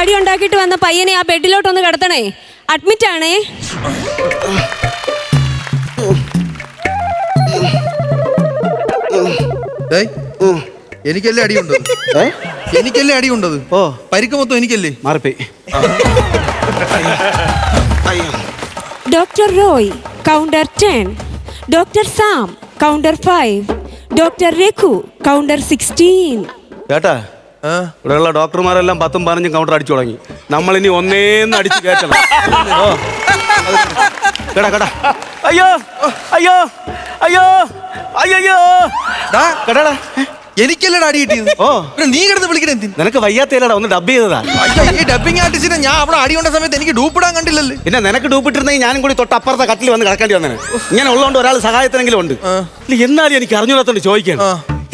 അടി ഉണ്ടാക്കിയിട്ട് വന്ന പയ്യനെ ആ ബെഡിലോട്ടൊന്ന് കിടത്തണേ. അഡ്മിറ്റ് ആണേ. എനിക്കല്ലേ അടിയുണ്ടത്? എനിക്കല്ലേ അടിയുണ്ടത്? ഓ. പരിക്ക് മൊത്തം എനിക്കല്ലേ? മാറിപ്പോയി. Doctor Roy counter ten doctor Sam counter five doctor Raghu counter sixteen കേട്ടാ ഇവിടെയുള്ള ഡോക്ടർമാരെല്ലാം പത്തും പതിനഞ്ചും കൗണ്ടർ അടിച്ചു തുടങ്ങി. നമ്മൾ ഇനി ഒന്നേന്ന് അടിച്ചു ഓ. കേടാ കേടാ. അയ്യോ അയ്യോ അയ്യോ അയ്യോ കേടാടാ എനിക്കല്ലടാ അടി കിട്ടിയത്? ഓ. നീ കിടന്ന് വിളിക്കണേ എന്തിന്? നിനക്ക് വയ്യാത്തേലടാ ഒന്ന് ഡബ് ചെയ്തതാ. ഈ ഡബിങ് ആർട്ടിസ്റ്റിനെ ഞാൻ അവിടെ അടി കൊണ്ട സമയത്ത് എനിക്ക് ഡൂപ്പിടാൻ കണ്ടില്ലല്ലേ? പിന്നെ നിനക്ക് ഡൂപ്പിട്ടിരുന്നെങ്കിൽ ഞാനും കൂടി തൊട്ട് അപ്പുറത്തെ കട്ടിൽ വന്ന് കിടക്കേണ്ടി വന്നേ ഇങ്ങനെ ഉള്ളതുകൊണ്ട് ഒരാൾ സഹായത്തിനെങ്കിലും ഉണ്ട്. എന്നാലും എനിക്ക് അറിഞ്ഞൂടാത്തോണ്ട് ചോദിക്കാണ്.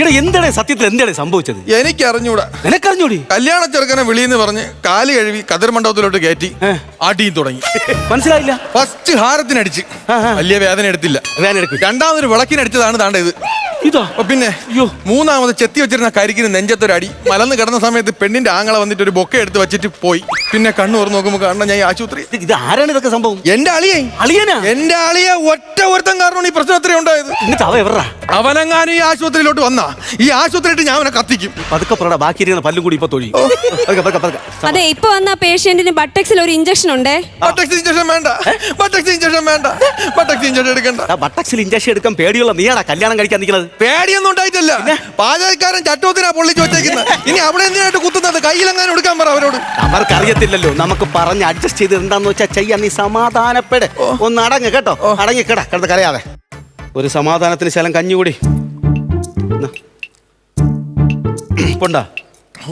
ഇവിടെ എന്താണ് സത്യത്തിൽ എന്താണ് സംഭവിച്ചത്? എനിക്ക് അറിഞ്ഞൂടാ നിനക്കറിഞ്ഞൂടി? കല്യാണ ചെറുക്കനെ വിളിയെന്ന് പറഞ്ഞ് കാൽ കഴുകി കതിർ മണ്ഡപത്തിലോട്ട് കയറ്റി. അടിയും തുടങ്ങി. മനസ്സിലായില്ല. ഫസ്റ്റ് ഹാരത്തിനടിച്ച്. വലിയ വേദന എടുത്തില്ല. വേദന എടുക്കും. രണ്ടാമതൊരു വിളക്കിനടിച്ചതാണ് താണ്ട ഇത്. ഇതോ. പിന്നെ അയ്യോ. മൂന്നാമത് ചെത്തി വെച്ചിരുന്ന കരിക്കിന് നെഞ്ചത്തൊരു അടി മലന്ന് കിടന്ന സമയത്ത് പെണ്ണിന്റെ ആങ്ങളെ വന്നിട്ട് ഒരു ബൊക്കെ എടുത്ത് വെച്ചിട്ട് പോയി. പിന്നെ കണ്ണു തുറന്ന് നോക്കുമ്പോൾ കാണണം ഞാൻ ആശുപത്രി. ഇത് ആരാണ് ഇതൊക്കെ സംഭവം? എന്റെ അളിയെ അളിയനാ? എന്റെ അളിയെ ഒറ്റ ഒരുത്തം കാരണമാണ് ഈ പ്രശ്നം അത്രയും ഉണ്ടായത്. അവനെങ്ങാനും ഈ ആശുപത്രിയിലോട്ട് വന്നാ. ഈ ആശുപത്രിയിട്ട് ഞാൻ അവനെ കത്തിക്കും. പതുക്കെ പറടാ ബാക്കി ഇരിക്കുന്ന പല്ലും കൂടി ഇപ്പൊ തൊഴി പതുക്കെ, പതുക്കെ, പതുക്കെ. അതെ ഇപ്പൊ വന്ന പേഷ്യന്റിന് ബട്ടക്സിൽ ഒരു ഇഞ്ചക്ഷൻ ഉണ്ടേ? ബട്ടക്സ് ഇഞ്ചക്ഷൻ വേണ്ട. ബട്ടക്സ് ഇഞ്ചക്ഷൻ വേണ്ട. ബട്ടക്സ് ഇഞ്ചക്ഷൻ എടുക്കണ്ട. ആ ബട്ടക്സിൽ ഇഞ്ചക്ഷൻ എടുക്കാൻ പേടിയുള്ള നീയാടാ കല്യാണം കഴിക്കാൻ നിൽക്കുന്നത്? പേടിയൊന്നും ഉണ്ടായിട്ടില്ല. പാചകക്കാരൻ ചട്ടോത്തിനാ പൊള്ളിച്ച് വെച്ചേക്കുന്നത് ഇനി അവിടെ എന്തിനായിട്ട് കുത്തുന്നത്? കയ്യിലെങ്ങാനും എടുക്കാൻ പറ അവരോട്. അവർക്ക് അറിയത്തില്ലല്ലോ നമുക്ക് പറഞ്ഞ് അഡ്ജസ്റ്റ് ചെയ്ത് എന്താന്ന് വെച്ചാൽ ചെയ്യാൻ നീ സമാധാനപ്പെട്. ഒന്ന് അടങ്ങ് കേട്ടോ. അടങ്ങി കേടാ കിടന്ന് കരയാതെ. ഒരു സമാധാനത്തിന് ശലം കഞ്ഞുകൂടി.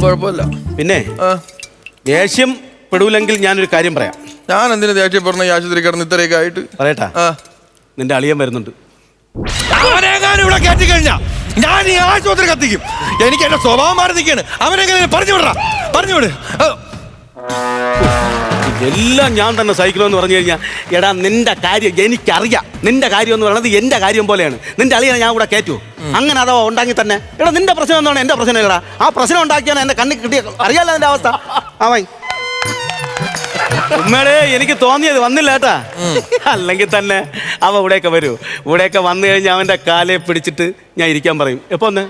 കുഴപ്പമില്ല. പിന്നെ ദേഷ്യം പെടൂലെങ്കിൽ ഞാനൊരു കാര്യം പറയാം. ഞാൻ എന്തിനു പറഞ്ഞ ഈ ആശുപത്രി കിടന്ന് ഇത്രയൊക്കെ ആയിട്ട്. പറയട്ടാ. നിന്റെ അളിയൻ വരുന്നുണ്ട്. അവനെങ്ങാനും ഇവിടെ കയറ്റി കഴിഞ്ഞാ ഞാൻ ഈ ആശുപത്രി കത്തിക്കും. എനിക്ക് എന്റെ സ്വഭാവം മാറി നിൽക്കുകയാണ്. അവനെങ്ങനെ പറഞ്ഞു വിടറ പറഞ്ഞു വിട് എല്ലാം ഞാൻ തന്നെ സഹിക്കണമെന്ന് പറഞ്ഞു കഴിഞ്ഞാൽ എടാ നിന്റെ കാര്യം എനിക്കറിയാം. നിന്റെ കാര്യം എന്ന് പറയുന്നത് എന്റെ കാര്യം പോലെയാണ്. നിന്റെ അളിയനെ ഞാൻ കൂടെ കയറ്റു അങ്ങനെ അതോ ഉണ്ടാക്കി തന്നെ. എടാ നിന്റെ പ്രശ്നം എന്താണ്? എന്റെ പ്രശ്നം എടാ ആ പ്രശ്നം ഉണ്ടാക്കിയാണ് എന്റെ കണ്ണിൽ കിട്ടിയ അറിയാലോ എന്റെ അവസ്ഥ? അവൻ ഉമ്മയുടെ എനിക്ക് തോന്നിയത് വന്നില്ല കേട്ടാ. അല്ലെങ്കിൽ തന്നെ അവ ഇവിടെയൊക്കെ വരൂ. ഇവിടെയൊക്കെ വന്നു കഴിഞ്ഞാൽ അവന്റെ കാലെ പിടിച്ചിട്ട് ഞാൻ ഇരിക്കാൻ പറയും. എപ്പോ ഒന്ന്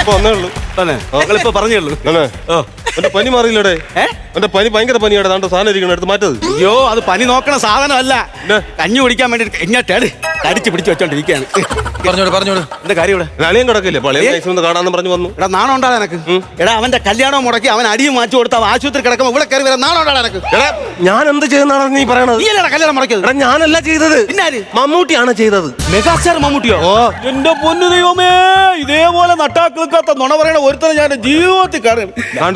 ഇപ്പൊ ഒന്നേ ഉള്ളൂ. തന്നെ ഇപ്പൊ പറഞ്ഞേ ഉള്ളൂ? ഓ. എന്റെ പനി മാറിയില്ലടേ? എന്റെ പനി ഭയങ്കര പനിയാണ് താണ്ട സാധനം ഇരിക്കണം എടുത്ത് മാറ്റത് അയ്യോ അത് പനി നോക്കണ സാധനമല്ല. കഞ്ഞി കുടിക്കാൻ വേണ്ടി എങ്ങോട്ടാണ് കടിച്ച് പിടിച്ചു വെച്ചോണ്ടിരിക്കുകയാണ് പറഞ്ഞോട് പറഞ്ഞോട്. എന്റെ കാര്യം ഇവിടെ? അളിയൻ കിടക്കില്ലേ? നൈസ് ഒന്ന് കാണാന്ന് പറഞ്ഞു വന്നു. എടാ നാണം ഉണ്ടാ എനക്ക് എടാ അവന്റെ കല്യാണം മുടക്കി അവൻ അടിയും മാറ്റി കൊടുത്ത ആശുപത്രി കിടക്കുമ്പോൾ ഇവിടെ കയറി വരാൻ നാണം ഉണ്ടാ എനക്ക് എടാ ഞാൻ എന്ത് ചെയ്യുന്നതാണ് നീ പറയണത്? നീ അല്ലടാ കല്യാണം മുടക്കിയത്. എടാ ഞാനല്ല ചെയ്തത്. പിന്നാര് മമ്മൂട്ടിയാണ് ചെയ്തത്. മെഗാസ്റ്റാർ മമ്മൂട്ടിയോ? ഓ. എന്റെ പൊന്നു ദൈവമേ ഇതേപോലെ നട്ടാക്കാത്ത നുണ പറയണ ഒരുത്തനെ ഞാൻ ജീവിതത്തിൽ കാണും.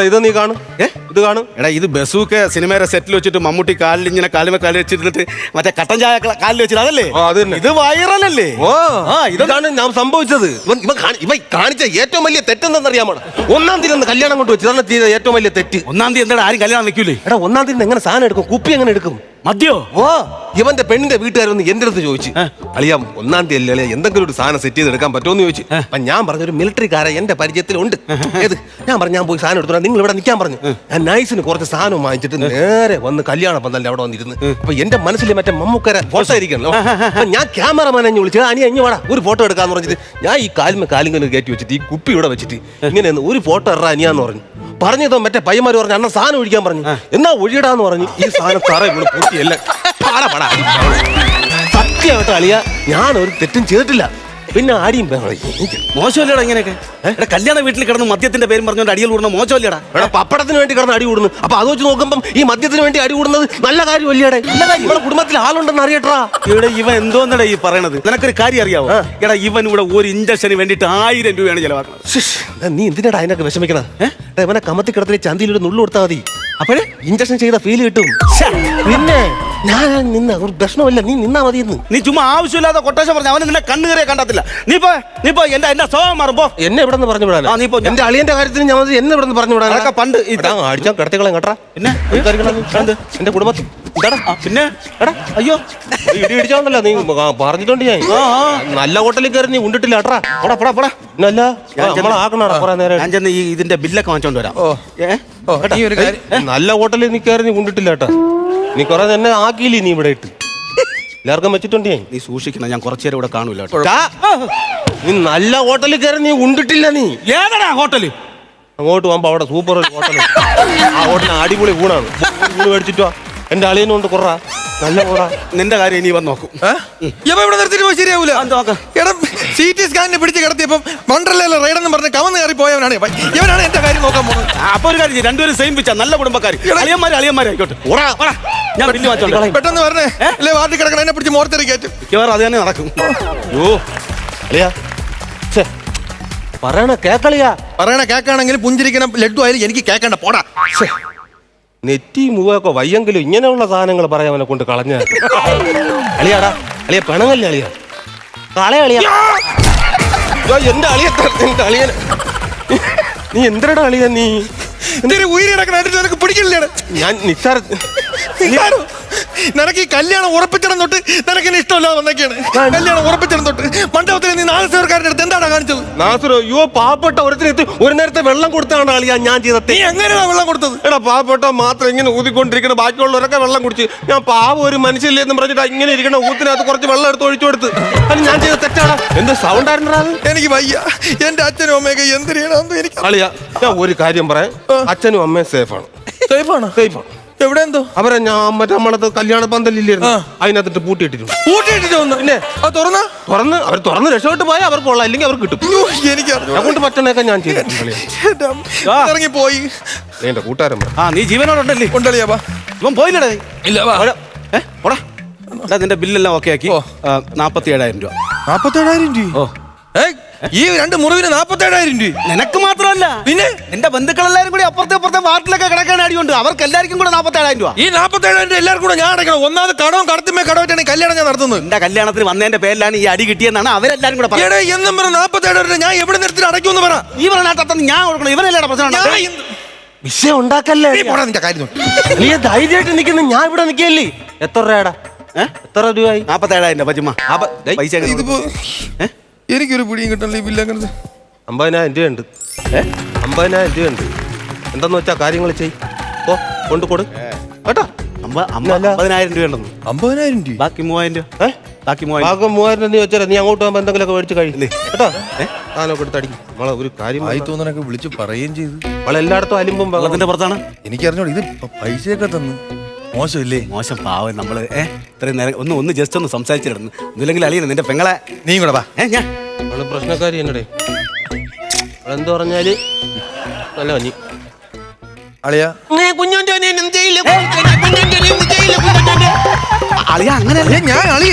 ഇത് നീ കാണും ഏ? ഇത് കാണും. എടാ ഇത് ബസൂക്ക് സിനിമയുടെ സെറ്റിൽ വെച്ചിട്ട് മമ്മൂട്ടി കാലിൽ ഇങ്ങനെ കാലിമേ കാലിൽ വെച്ചിട്ട് മറ്റേ കട്ടൻ ചായ കാലിൽ വെച്ചിട്ട് അതല്ലേ? ആ, അത് തന്നെ. ഇത് വൈറലല്ലേ? ഓ ആ, ഇതാണ് ഞാൻ സംഭവിച്ചത്. ഇവൻ ഇവൻ കാണി- ഇവൻ കാണിച്ച ഏറ്റവും വലിയ തെറ്റെന്തെന്നറിയാമോ ഒന്നാം തീയതി കല്യാണം കൊണ്ട് വെച്ചു ഇതാണ് ചെയ്ത ഏറ്റവും വലിയ തെറ്റ്. ഒന്നാം തീയതി എന്താ ആരും കല്യാണം വെക്കൂലേ? എടാ ഒന്നാം തീയതി എങ്ങനെ സാധനം എടുക്കും? കുപ്പി എങ്ങനെ എടുക്കും? മദ്യോ? ഓ ഇവന്റെ പെണ്ണിന്റെ വീട്ടുകാരൊന്ന് എന്റെ അടുത്ത് ചോദിച്ചു. അളിയാ ഒന്നാം തീയതി അല്ലേ എന്തെങ്കിലും ഒരു സാധനം സെറ്റ് ചെയ്ത് എടുക്കാൻ പറ്റുമെന്ന് ചോദിച്ചു. അപ്പൊ ഞാൻ പറഞ്ഞു ഒരു മിലിറ്ററിക്കാരെ എന്റെ പരിചയത്തിലുണ്ട്. ഏത്? ഞാൻ പറഞ്ഞു ഞാൻ പോയി സാധനം എടുത്തു നിങ്ങൾ ഇവിടെ നിൽക്കാൻ പറഞ്ഞു. ഞാൻ നൈസിന് കുറച്ച് സാധനം വാങ്ങിച്ചിട്ട് നേരെ വന്ന് കല്യാണ പന്തലിന്റെ അവിടെ വന്നിരുന്ന്. അപ്പൊ എന്റെ മനസ്സിൽ മറ്റേ മമ്മൂക്കര ഫോട്ടോ ഇരിക്കണല്ലോ അപ്പൊ ഞാൻ ക്യാമറമാനെ വിളിച്ചത് വിളിച്ചു അനി അഞ്ഞു വാടാ ഒരു ഫോട്ടോ എടുക്കാന്ന് പറഞ്ഞിട്ട് ഞാൻ ഈ കാലിമ കാലിങ്ങനെ കയറ്റി വെച്ചിട്ട് ഈ കുപ്പി ഇവിടെ വെച്ചിട്ട് ഇങ്ങനെ ഒരു ഫോട്ടോ ഇറ അനിയാന്ന് പറഞ്ഞു. പറഞ്ഞതോ മറ്റേ പയ്യന്മാർ പറഞ്ഞു അണ്ണ സാധനം ഒഴിക്കാൻ പറഞ്ഞു. എന്നാ ഒഴിയടാന്ന് പറഞ്ഞു. ഈ സാധനം തറ ഇവിടെ പൂട്ടിയല്ല. സത്യമായിട്ട് അളിയ. ഞാൻ ഒരു തെറ്റും ചെയ്തിട്ടില്ല. പിന്നെ ആടിയും മോശമല്ലേടാ ഇങ്ങനെയൊക്കെ? എടാ കല്യാണ വീട്ടിൽ കിടന്ന് മദ്യത്തിന്റെ പേരും പറഞ്ഞുകൊണ്ട് അടിയിൽ കൂടുന്ന മോശമല്ലേടാ? എടാ പപ്പടത്തിന് വേണ്ടി കിടന്ന് അടി കൂടുന്നു. അപ്പൊ അത് വെച്ച് നോക്കുമ്പോൾ ഈ മദ്യത്തിന് വേണ്ടി അടി കൂടുന്നത് നല്ല കാര്യമല്ലേടെ? നമ്മുടെ കുടുംബത്തിൽ ആളുണ്ടെന്ന് അറിയട്ടാ ഇവിടെ ഇവൻ എന്തോന്നടാ ഈ പറയണത്? നിനക്കൊരു കാര്യം അറിയാവോ? എടാ ഇവൻ ഇവിടെ ഒരു ഇഞ്ചക്ഷന് വേണ്ടിട്ട് ആയിരം രൂപയാണ് ചെലവാക്കുന്നത്. നീ എന്തിനാടാ അതിനൊക്കെ വിഷമിക്കണം ഇവനെ കമത്തി കിടത്തിന് ചന്തിയിൽ ഒരു നുള്ളു കൊടുത്താൽ മതി. അപ്പോഴേ? ഇഞ്ചക്ഷൻ ചെയ്ത ഫീൽ കിട്ടും. പിന്നെ ഞാൻ നിന്ന ഒരു പ്രശ്നമില്ല നീ നിന്നാ മതി നീ ചുമ്മാ ആവശ്യമില്ലാത്ത കൊട്ടേഷൻ പറഞ്ഞ അവന് നിന്നെ കണ്ണു കയറിയ കണ്ടത്തില്ല. നീ പോ നീ പോ എന്റെ എന്റെ സ്വഭാവം മാറുമ്പോ എന്നെ ഇവിടെ നിന്ന് പറഞ്ഞു വിടാനോ? ആ, നീ പോ. എന്റെ അളിയന്റെ കാര്യത്തിന് ഞാൻ എന്നെ ഇവിടെ നിന്ന് പറഞ്ഞു വിടാനോ? അതൊക്കെ പണ്ട് അടിച്ചാൽ കിടത്തികളെ കേട്ടാ പിന്നെ? എന്റെ കുടുംബത്തിൽ പിന്നെ? എടാ. അയ്യോ. ഇടി ഇടിച്ചോണ്ടല്ലോ നീ പറഞ്ഞിട്ടുണ്ട് ഞാൻ. നല്ല ഹോട്ടലിൽ കയറി നീ ഉണ്ടിട്ടില്ല കേട്ടാ പോടാ പോടാ പോടാ. നല്ല നമ്മളാക്കണടാ കുറെ നേരം. ഞാൻ ചെന്ന് ഈ ഇതിന്റെ ബില്ലൊക്കെ വാങ്ങിച്ചോണ്ട് വരാം. ഏ? നല്ല ഹോട്ടലിൽ നീ കയറി നീ ഉണ്ടിട്ടില്ല കേട്ടാ. നീ കുറെ തന്നെ ആക്കിയില്ലേ നീ ഇവിടെ ഇട്ട്? എല്ലാവർക്കും വെച്ചിട്ടുണ്ട് ഞാൻ. നീ സൂക്ഷിക്കണം ഞാൻ കുറച്ചു നേരം ഇവിടെ കാണൂല കേട്ടോ. ടാ. നീ നല്ല ഹോട്ടലിൽ കയറി നീ ഉണ്ടിട്ടില്ല നീ. ഏതാ ഹോട്ടൽ? അങ്ങോട്ട് പോകുമ്പോ അവിടെ സൂപ്പർ ഒരു ഹോട്ടൽ ആ ഹോട്ടലിന് അടിപൊളി ഊണാണ്. ഊണ് മേടിച്ചിട്ടോ എന്റെ അളിയനുണ്ട് കുറ. നല്ല കൂടാ നിന്റെ കാര്യം ഇനി വന്ന് നോക്കും. ഇവ ഇവിടെ നിർത്തിട്ട് പോയി ശരിയാവൂല. എടാ സി ടി സ്കാനിനെ പിടിച്ച് കിടത്തിയപ്പം വണ്ടർലയിലെ റൈഡെന്ന് പറഞ്ഞ് കവന്ന് കയറി പോയവനാണ് ഇവൻ. ഇവനാണ് എന്റെ കാര്യം നോക്കാൻ പോകുന്നത്. അപ്പൊ ഒരു കാര്യം ചെയ്യ്. രണ്ടുപേരും സെയിം പിച്ചാ നല്ല കുടുംബക്കാർ അളിയന്മാര് അളിയന്മാരായിക്കോട്ടെ ഓടാ. ഓടാ. ഞാൻ ബില്ല് മാറ്റോളാം പെട്ടെന്ന് പറഞ്ഞേ അല്ലെ വാർഡിൽ കിടക്കണ എന്നെ പിടിച്ച് മോർത്തെറി കയറ്റും. മിക്കവാറും അത് തന്നെ നടക്കും. ഓ അളിയാ. ഛെ, പറയണ കേക്കളിയാ. പറയണ കേക്കാണെങ്കിൽ പുഞ്ചിരിക്കണം ലഡ്ഡു ആയാലും എനിക്ക് കേക്കണ്ട. പോടാ. ഛെ, നെറ്റി മൂവൊക്കെ വയ്യെങ്കിലും ഇങ്ങനെയുള്ള സാധനങ്ങൾ പറയാൻ അവനെ കൊണ്ട് കളഞ്ഞ. അളിയാടാ. അളിയ പെണങ്ങല്ലേ അളിയ? കളയ അളിയ. എന്റെ അളിയ എന്റെ അളിയൻ. നീ എന്തിനടാ അളിയ നീ? എന്തൊരു ഉയരക്കണായിട്ട് നിനക്ക് പിടിക്കില്ലാണ് ഞാൻ നിസ്സാര നിനക്ക് ഈ കല്യാണം ഉറപ്പിച്ചിടം തൊട്ട് നിനക്ക് എന്നെ ഇഷ്ടമല്ലാതെ വന്നൊക്കെയാണ് കല്യാണം ഉറപ്പിച്ചിടം തൊട്ട്. മണ്ഡപത്തിൽ നീ നാല് സേവക്കാരുടെ അടുത്ത് എന്താണ് കാണിച്ചത്? നാസുരോ യോ പാവപ്പെട്ട ഒരുത്തിനെത്തി ഒരു നേരത്തെ വെള്ളം കൊടുത്താണ് ആളിയാ ഞാൻ ചെയ്തത്. നീ എങ്ങനെയാണ് വെള്ളം കൊടുത്തത്? എടാ പാവപ്പെട്ട മാത്രം ഇങ്ങനെ ഊതിക്കൊണ്ടിരിക്കണം ബാക്കിയുള്ളവരൊക്കെ വെള്ളം കുടിച്ച്. ഞാൻ പാവ ഒരു മനുഷ്യല്ലേ എന്ന് പറഞ്ഞിട്ട് ഇങ്ങനെ ഇരിക്കണ ഊത്തിനകത്ത് കുറച്ച് വെള്ളം എടുത്ത് ഒഴിച്ചു കൊടുത്ത്. അത് ഞാൻ ചെയ്ത തെറ്റാണ്. എന്ത് സൗണ്ട് ആയിരുന്നടാ എനിക്ക് വയ്യ. എന്റെ അച്ഛനും അമ്മയൊക്കെ എന്ത് ചെയ്യണമെന്ന് എനിക്ക് അളിയാ ഞാൻ ഒരു കാര്യം പറയാം. അച്ഛനും അമ്മയും സേഫാണ് സേഫാണ് സേഫാണ് എവിടെ എന്തോ? അവരെ ഞാൻ മറ്റേ നമ്മളത് കല്യാണ പന്തലില്ലായിരുന്നു. അതിനകത്തിട്ട് പൂട്ടിയിട്ടിരുന്നു. പൂട്ടിയിട്ടിട്ട് വന്നു. പിന്നെ? അത് തുറന്ന്? തുറന്ന് അവർ തുറന്ന് രക്ഷപ്പെട്ട് പോയാൽ അവർക്ക് കൊള്ളാം. അല്ലെങ്കിൽ അവർ കിട്ടും. എനിക്ക് അതുകൊണ്ട് പറ്റണേക്കാൻ പറ്റണേക്കെ ഞാൻ. ഇറങ്ങി പോയി എന്റെ കൂട്ടുകാരൻ ആ നീ ജീവനോടുണ്ടല്ലേ? കൊണ്ടളിയാ വാ ഇവൻ പോയില്ലടേ. ഇല്ല നിന്റെ ബില്ലെല്ലാം ഓക്കെ ആക്കി. നാപ്പത്തി ഏഴായിരം രൂപ. നാപ്പത്തി ഏഴായിരം രൂപ? ഓ. ഈ രണ്ട് മുറിവിന് നാപ്പത്തേഴായിരം രൂപ. നിനക്ക് മാത്രമല്ല. പിന്നെ? എന്റെ ബന്ധുക്കളെല്ലാരും കൂടി അപ്പുറത്തെ അപ്പുറത്തെ വാർഡിലൊക്കെ കിടക്കാൻ അടിയുണ്ട്. അവർക്ക് എല്ലാവർക്കും കൂടെ നാപ്പത്തേഴായിരം രൂപ. ഈ നാപ്പത്തേഴായിരം രൂപ എല്ലാവർക്കും കൂടെ ഞാൻ അടയ്ക്കണം. ഒന്നാമത് കടവും കടത്തിമേ കടവറ്റാണ് ഈ കല്യാണം ഞാൻ നടത്തുന്നത്. എന്റെ കല്യാണത്തിന് വന്നതിന്റെ പേരിലാണ് ഈ അടി കിട്ടിയെന്നാണ് അവരെല്ലാരും കൂടെ പറയുന്നത്. എന്നും പറഞ്ഞ നാപ്പത്തേഴായിരം രൂപ ഞാൻ എവിടെ നിർത്തി അടയ്ക്കുമെന്ന് പറ. ഈ പറഞ്ഞാൽ ഞാൻ കൊടുക്കണം. ഇവനല്ലേ പ്രശ്നം വിഷയം ഉണ്ടാക്കല്ലേ? നീ പോടാ നിന്റെ കാര്യം നോക്ക്. നീ ധൈര്യമായിട്ട് നിൽക്കുന്നു. ഞാൻ ഇവിടെ നിൽക്കല്ലേ എത്ര രൂപയുടെ എത്ര രൂപയായി? നാപ്പത്തേഴായിരം ദേ, പൈസ? എനിക്കൊരു പിടിയും കിട്ടണില്ല ഈ ബില്ല് അങ്ങനെ അമ്പതിനായിരം രൂപയുണ്ട് ഏ? അമ്പതിനായിരം രൂപയുണ്ട് എന്തെന്ന് വെച്ചാ കാര്യങ്ങൾ ചെയ്. ഓ കൊണ്ട് കൊടു. കേട്ടോ? അമ്പ- അമ്പ- അല്ല. അമ്പതിനായിരം രൂപയുണ്ടെന്ന് അമ്പതിനായിരം രൂപ? ബാക്കി മൂവായിരം രൂപ. ഏ? ബാക്കി മൂവായിരം ഭാഗം മൂവായിരം രൂപ നീ വെച്ചാൽ നീ അങ്ങോട്ട് പോകുമ്പോൾ എന്തെങ്കിലുമൊക്കെ മേടിച്ച് കഴിയില്ലേ കേട്ടോ? ഏഹ് എടുത്ത് അടിക്കും. നമ്മളെ ഒരു കാര്യം ആയി തോന്നനൊക്കെ വിളിച്ച് പറയുകയും ചെയ്തു. നമ്മളെല്ലായിടത്തും അലിമ്പും ബഹളവും. വെള്ളത്തിന്റെ പുറത്താണ് എനിക്കറിഞ്ഞോളൂ ഇത് പ- പൈസയൊക്കെ തന്നു. മോശമില്ലേ? മോശം പാവം. നമ്മൾ ഏ ഇത്രയും നേരം ഒന്ന് ഒന്ന് ജസ്റ്റ് ഒന്ന് സംസാരിച്ചിരുന്നു. ഒന്നില്ലെങ്കിൽ അളിയന് നിന്റെ പെങ്ങളെ. നീ കൂടെ വാ. ഏ ഞാൻ. അവൾ പ്രശ്നക്കാരി എന്നടേ. അവളെന്ത് പറഞ്ഞാൽ നല്ല കഞ്ഞി അളിയാ. അളിയ അങ്ങനെയല്ല ഏ, ഞാൻ അളിയ.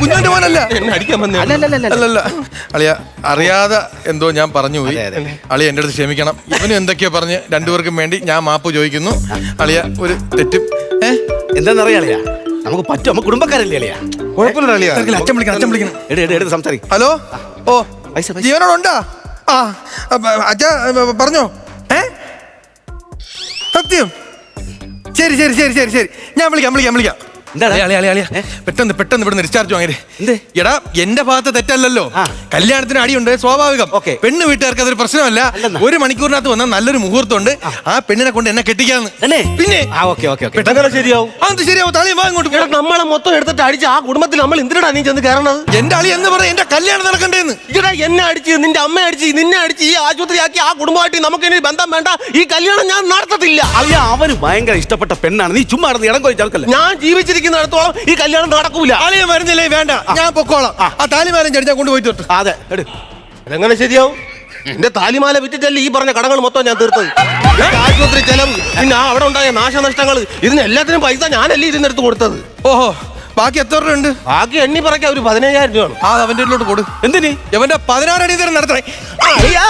കുഞ്ഞോന്റെ മോനല്ല. എന്നെ അടിക്കാൻ വന്നേ അല്ലല്ലല്ല അല്ലല്ല. അളിയ അറിയാതെ എന്തോ ഞാൻ പറഞ്ഞു പോയി. അളിയ എന്റെ അടുത്ത് ക്ഷമിക്കണം. ഇവനും എന്തൊക്കെയോ പറഞ്ഞ് രണ്ടുപേർക്കും വേണ്ടി ഞാൻ മാപ്പ് ചോദിക്കുന്നു. അളിയ ഒരു തെറ്റും അളിയ നമുക്ക് പറ്റും. നമുക്ക് കുടുംബക്കാരല്ലേ അളിയ? കുഴപ്പമില്ല അളിയാ. തിരക്കില്ല, അച്ഛൻ വിളിക്കണം അച്ഛൻ വിളിക്കണം. എടു എടു എടുത്ത് സംസാരിക്കും. ഹലോ? ഓ പൈസ, പൈസ. ജീവനോടുണ്ടാ? ആ അച്ഛ പറഞ്ഞോ. ഏ? സത്യം? ശരി ശരി ശരി ശരി ശരി. ഞാൻ വിളിക്കാം വിളിക്കാം വിളിക്കാം. പെട്ടെന്ന് പെട്ടെന്ന് ഇവിടെ ഡിസ്ചാർജ് വാങ്ങി എടാ എന്റെ ഭാഗത്ത് തെറ്റല്ലല്ലോ. കല്യാണത്തിന് അടിയുണ്ട് സ്വാഭാവികം. പെണ്ണ് വീട്ടുകാർക്ക് അതൊരു പ്രശ്നമല്ല. ഒരു മണിക്കൂറിനകത്ത് വന്നാൽ നല്ലൊരു മുഹൂർത്തമുണ്ട്. ആ. പെണ്ണിനെ കൊണ്ട് എന്നെ കെട്ടിക്കാന്ന്. പിന്നെ? ശരിയാവും? നമ്മളെ മൊത്തം എടുത്തിട്ട് അടിച്ച് ആ കുടുംബത്തിൽ നമ്മൾ എന്തിനാ നീ ചെന്ന് കയറണത്? എന്റെ അളി എന്ന് പറഞ്ഞ എന്റെ കല്യാണം നടക്കണ്ടേന്ന്. ഇടാ എന്നെ അടിച്ച് നിന്റെ അമ്മ അടിച്ച് നിന്നെ അടിച്ച് ഈ ആശുപത്രിയാക്കി ആ കുടുംബമായിട്ട് നമുക്ക് ഇനി ബന്ധം വേണ്ട. ഈ കല്യാണം ഞാൻ നടത്തത്തില്ല. അളിയ അവന് ഭയങ്കര ഇഷ്ടപ്പെട്ട പെണ്ണാണ്. നീ ചുമ്മാ ഇടം കോഴിച്ചാൽ ഞാൻ ഞാൻ ജീവിച്ചിരിക്കുന്നിടത്തോളം ഈ കല്യാണം നടക്കൂല. അളിയെ വരുന്നില്ലേ വേണ്ട. ഞാൻ പൊക്കോളാം. ആ. താലിമാരം ചടി ഞാൻ കൊണ്ടുപോയി തൊട്ട് അതെ. എടു അതെങ്ങനെ ശരിയാവും? എന്റെ താലിമാല വിറ്റിട്ടല്ലേ ഈ പറഞ്ഞ കടങ്ങൾ മൊത്തം ഞാൻ തീർത്തത്? ആശുപത്രി ചെലവ് പിന്നെ ആ അവിടെ ഉണ്ടായ നാശനഷ്ടങ്ങൾ ഇതിന് എല്ലാത്തിനും പൈസ ഞാനല്ലേ ഇതിനെടുത്ത് കൊടുത്തത്? ഓഹോ ബാക്കി എത്ര രൂപ ഉണ്ട്? ബാക്കി എണ്ണി പറയ്ക്കാൻ ഒരു പതിനയ്യായിരം രൂപയാണ്. ആ അവന്റെ ഉള്ളിലോട്ട് കൊടു എന്തിന്? ഇവന്റെ പതിനാറ് അടി തരം നടത്തണേ. അളിയാ